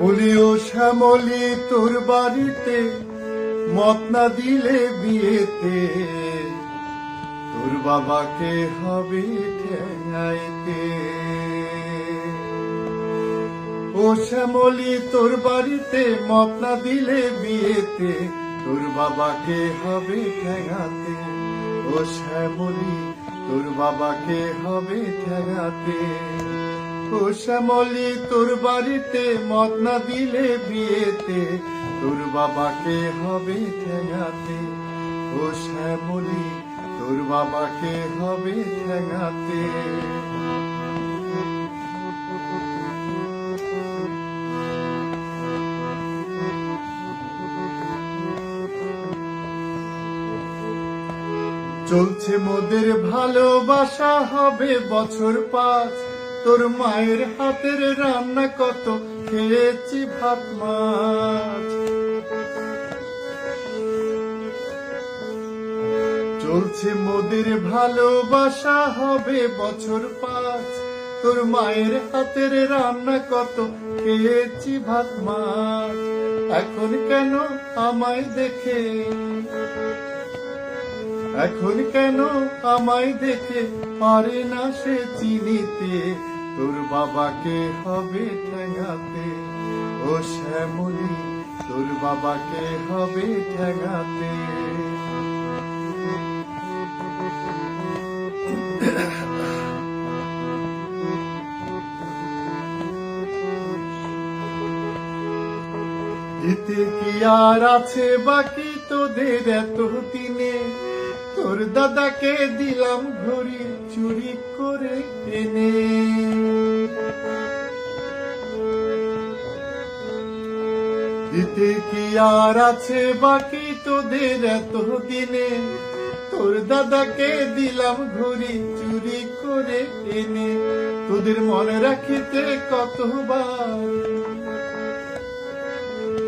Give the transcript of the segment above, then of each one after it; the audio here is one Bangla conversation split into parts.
বলি ও শ্যামলি, তোর বাড়িতে মত না দিলে বিয়েতে? তোর বাবাকে হবে ঠেঙাইতে। ও শ্যামলি, তোর বাড়িতে মত না দিলে বিয়েতে? তোর বাবাকে হবে ঠেঙাতে। ও শ্যামলি, তোর বাবাকে হবে ঠেঙাতে। তোর বাড়িতে মত না দিলে বিয়েতে? তোর বাবাকে হবে ঠেঙাতে। ও তোর বাবাকে হবে ঠেঙাতে। চলছে মোদের ভালোবাসা, হবে বছর পাঁচ। তোর মায়ের হাতের রান্না কত খেয়েছি ভাত, মাছ। চলছে মোদের ভালোবাসা, হবে বছর পাঁচ। তোর মায়ের হাতের রান্না কত খেয়েছি ভাত, মাছ। এখন কেন আমায় দেখে? এখন কেন আমায় দেখে? পারে না সে চিনিতে। তোর বাবাকে হবে ঠেঙাতে ও শ্যামলি, তোর বাবাকে হবে ঠেঙাতে দিতে কি আর আছে বাকি তোদের এত দিনে তোর দাদাকে দিলাম ঘড়ি চুরি করে এনে। দিতে কি আর আছে বাকি তোদের এত দিনে তোর দাদাকে দিলাম ঘড়ি চুরি করে এনে। তোদের মনে রাখিতে কতবার?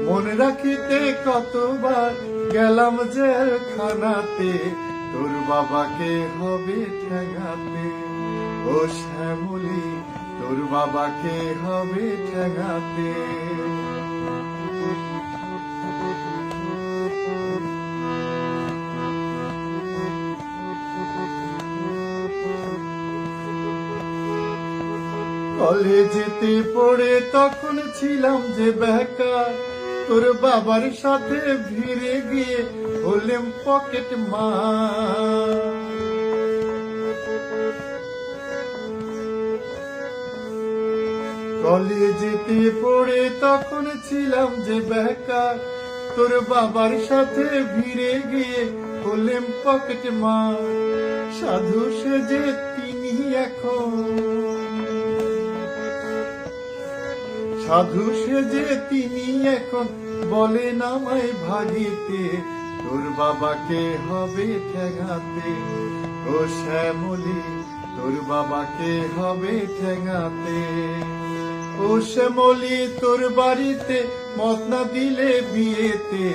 মনে রাখিতে কতবার গেলাম জেলখানাতে? তোর বাবাকে হবে ঠেঙাতে, ও শ্যামলি, তোর বাবাকে হবে ঠেঙাতে। কলেজেতে পড়ে তখন ছিলাম যে বেকার তোর বাবার সাথে ভিড়ে গিয়ে হলেম পকেট মা কলেজেতে পড়ে তখন ছিলাম যে বেকার। তোর বাবার সাথে ভিড়ে গিয়ে হলেম পকেট মা সাধু সেজে তিনি এখন। সাধু সেজে তিনি এখন বলেন আমায় ভাগিতে। তোর বাবাকে হবে ঠেঙাতে, ও শ্যামলি, তোর বাবাকে হবে ঠেঙাতে। ও শ্যামলি, তোর বাড়িতে মত না দিলে বিয়েতে,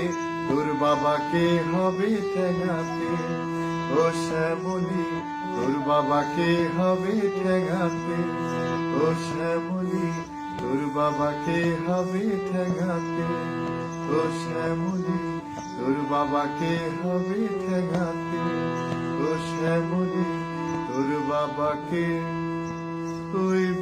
তোর বাবাকে হবে ঠেঙাতে। ও শ্যামলি, তোর বাবাকে হবে ঠেঙাতে, ও শ্যামলি। বাবাকে হবে ঠেঙাতে ও শ্যামলি তোর বাবাকে হবে ঠেঙাতে ও শ্যামলি তোর বাবাকে হইব